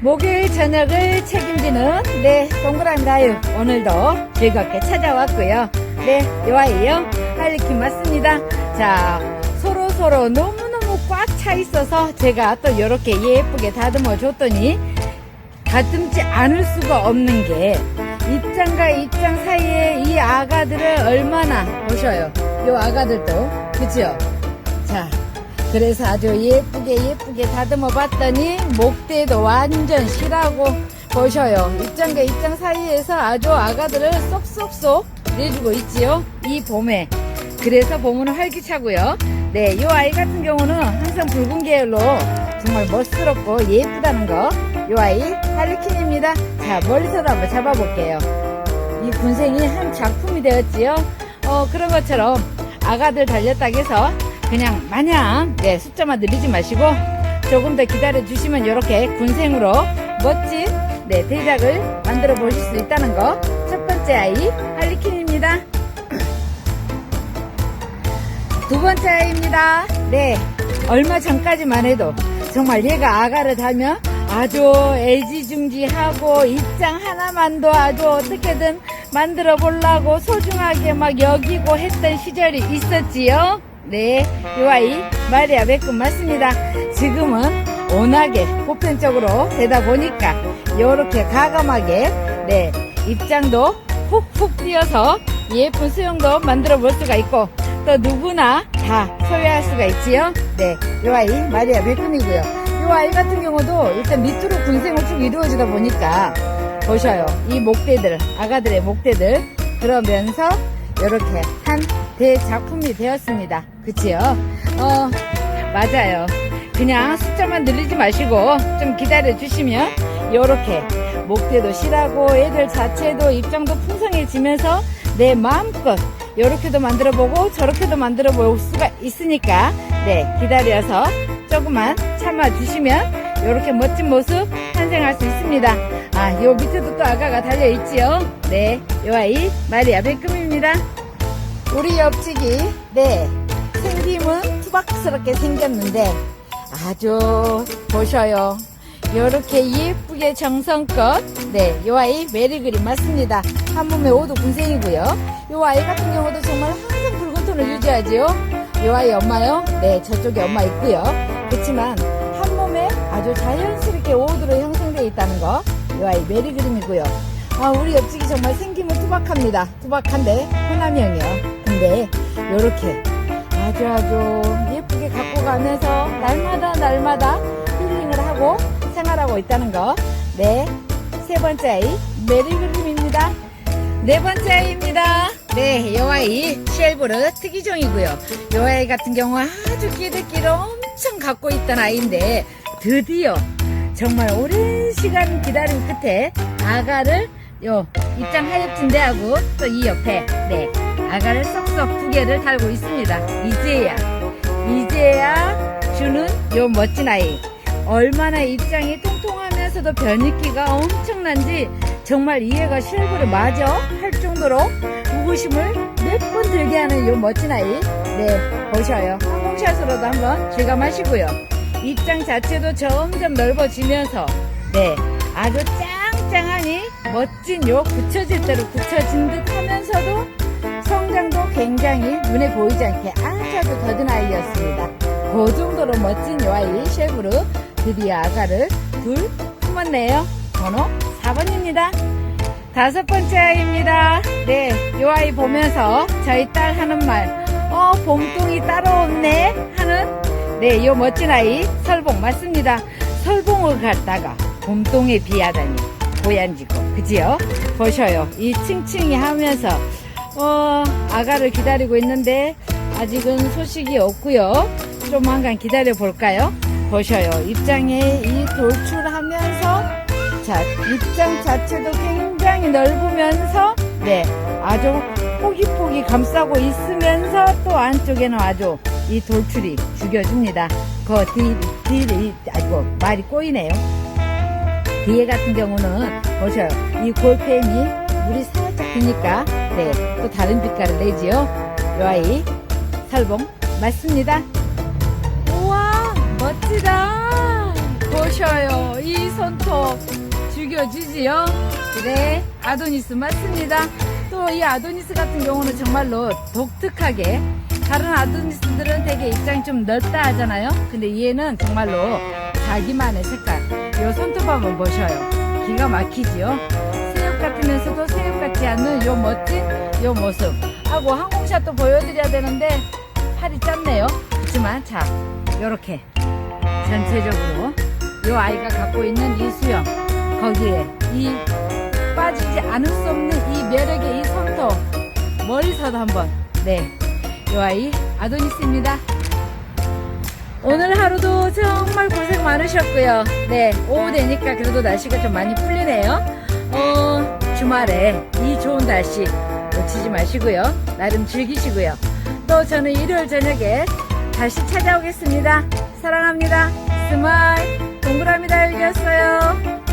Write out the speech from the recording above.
목요일 저녁을 책임지는 네 동그라미 라유 오늘도 즐겁게 찾아왔고요. 네 요아이요 할리퀸 맞습니다. 자 서로 서로 너무너무 꽉 차 있어서 제가 또 이렇게 예쁘게 다듬어 줬더니 다듬지 않을 수가 없는 게 입장과 입장 사이에 이 아가들을 얼마나 보셔요. 요 아가들도 그죠? 자 그래서 아주 예쁘게 예쁘게 다듬어 봤더니 목대도 완전 실하고 보셔요. 입장과 입장 사이에서 아주 아가들을 쏙쏙쏙 내주고 있지요. 이 봄에. 그래서 봄은 활기차고요. 네, 이 아이 같은 경우는 항상 붉은 계열로 정말 멋스럽고 예쁘다는 거. 이 아이 할리퀸입니다. 자, 멀리서도 한번 잡아볼게요. 이 군생이 한 작품이 되었지요. 어, 그런 것처럼 아가들 달렸다고 해서 그냥 마냥 네, 숫자만 늘리지 마시고 조금 더 기다려 주시면 이렇게 군생으로 멋진 네, 대작을 만들어 보실 수 있다는 거. 첫 번째 아이 할리퀸입니다. 두 번째 아이입니다. 네, 얼마 전까지만 해도 정말 얘가 아가를 달면 아주 애지중지하고 입장 하나만도 아주 어떻게든 만들어 보려고 소중하게 막 여기고 했던 시절이 있었지요. 네, 이 아이 마리아 베끔 맞습니다. 지금은 워낙에 보편적으로 되다 보니까 이렇게 가감하게 네 입장도 훅훅 뛰어서 예쁜 수영도 만들어 볼 수가 있고 또 누구나 다 소유할 수가 있지요. 네, 이 아이 마리아 베끔이고요. 이 아이 같은 경우도 일단 밑으로 군생을 쭉 이루어지다 보니까 보셔요. 이 목대들, 아가들의 목대들 그러면서 이렇게 한 대작품이 되었습니다. 그치요? 어, 맞아요. 그냥 숫자만 늘리지 마시고 좀 기다려 주시면 이렇게 목대도 실하고 애들 자체도 입장도 풍성해지면서 내 마음껏 이렇게도 만들어 보고 저렇게도 만들어 볼 수가 있으니까 네 기다려서 조금만 참아 주시면 이렇게 멋진 모습 탄생할 수 있습니다. 아, 요 밑에도 또 아가가 달려 있지요. 네, 요 아이 마리아 베끔입니다. 우리 옆치기 네 생김은 투박스럽게 생겼는데 아주 보셔요. 이렇게 예쁘게 정성껏 네, 요 아이 메리그린 맞습니다. 한 몸에 오도 군생이고요. 요 아이 같은 경우도 정말 항상 붉은 톤을 유지하지요. 요 아이 엄마요? 네, 저쪽에 엄마 있고요. 그렇지만 한 몸에 아주 자연스럽게 오도로 형성되어 있다는 거. 요 아이 메리그림이고요. 아, 우리 옆집이 정말 생김은 투박합니다. 투박한데 호남형이요. 근데 요렇게 아주 아주 예쁘게 갖고 가면서 날마다 날마다 힐링을 하고 생활하고 있다는 거. 네. 세 번째 아이 메리그림입니다. 네 번째 아이입니다. 네, 요 아이 쉘브르 특이종이고요. 요 아이 같은 경우 아주 끼리끼리 엄청 갖고 있던 아이인데 드디어 정말 오랜 시간 기다린 끝에 아가를 요 입장 하엽진대하고 또 이 옆에 네 아가를 쏙쏙 두 개를 달고 있습니다. 이제야 이제야 주는 요 멋진 아이. 얼마나 입장이 통통하면서도 변이기가 엄청난지 정말 이해가 실부를 마저 할 정도로 우구심을 몇 번 들게 하는 요 멋진 아이. 네 보셔요. 항공샷으로도 한번 실감하시고요 입장 자체도 점점 넓어지면서 네 아주 짱짱하니 멋진 요 굳혀질 대로 굳혀진 듯 하면서도 성장도 굉장히 눈에 보이지 않게 아주 더딘 아이였습니다. 그 정도로 멋진 요 아이 쉐브르 드디어 아가를 둘 품었네요. 번호 4번입니다. 다섯 번째 아이입니다. 네, 요 아이 보면서 저희 딸 하는 말, 어, 봄동이 따라왔네 하는 네, 요 멋진 아이 설봉 맞습니다. 설봉을 갔다가 봄동에 비하다니 고얀지고 그지요? 보셔요. 이 층층이 하면서 어, 아가를 기다리고 있는데 아직은 소식이 없고요. 조만간 기다려 볼까요? 보셔요. 입장에 이 돌출하면서 자, 입장 자체도 굉장히 넓으면서 네, 아주 포기포기 감싸고 있으면서 또 안쪽에는 아주 이 돌출이 죽여줍니다. 그 뒤, 뒤, 아이고, 말이 꼬이네요. 뒤에 같은 경우는 보셔요. 이 골펜이 물이 살짝 드니까 네, 또 다른 빛깔을 내지요. 요 아이 살봉 맞습니다. 우와 멋지다. 보셔요. 이 손톱 죽여주지요. 그래, 아도니스 맞습니다. 또 이 아도니스 같은 경우는 정말로 독특하게 다른 아도니스들은 되게 입장이 좀 넓다 하잖아요. 근데 얘는 정말로 자기만의 색깔. 요 손톱 한번 보셔요. 기가 막히지요. 새우 같으면서도 새우 같지 않는 요 멋진 요 모습. 하고 항공샷도 보여드려야 되는데 팔이 짧네요. 그렇지만 자, 요렇게 전체적으로 요 아이가 갖고 있는 이 수영 거기에 이 빠지지 않을 수 없는 이 매력의 이 손톱 멀리서도 한번 네 요 아이 아도니스입니다 오늘 하루도 정말 고생 많으셨고요 네 오후 되니까 그래도 날씨가 좀 많이 풀리네요 어 주말에 이 좋은 날씨 놓치지 마시고요 나름 즐기시고요 또 저는 일요일 저녁에 다시 찾아오겠습니다. 사랑합니다. 스마일 동그라미 달렸어요.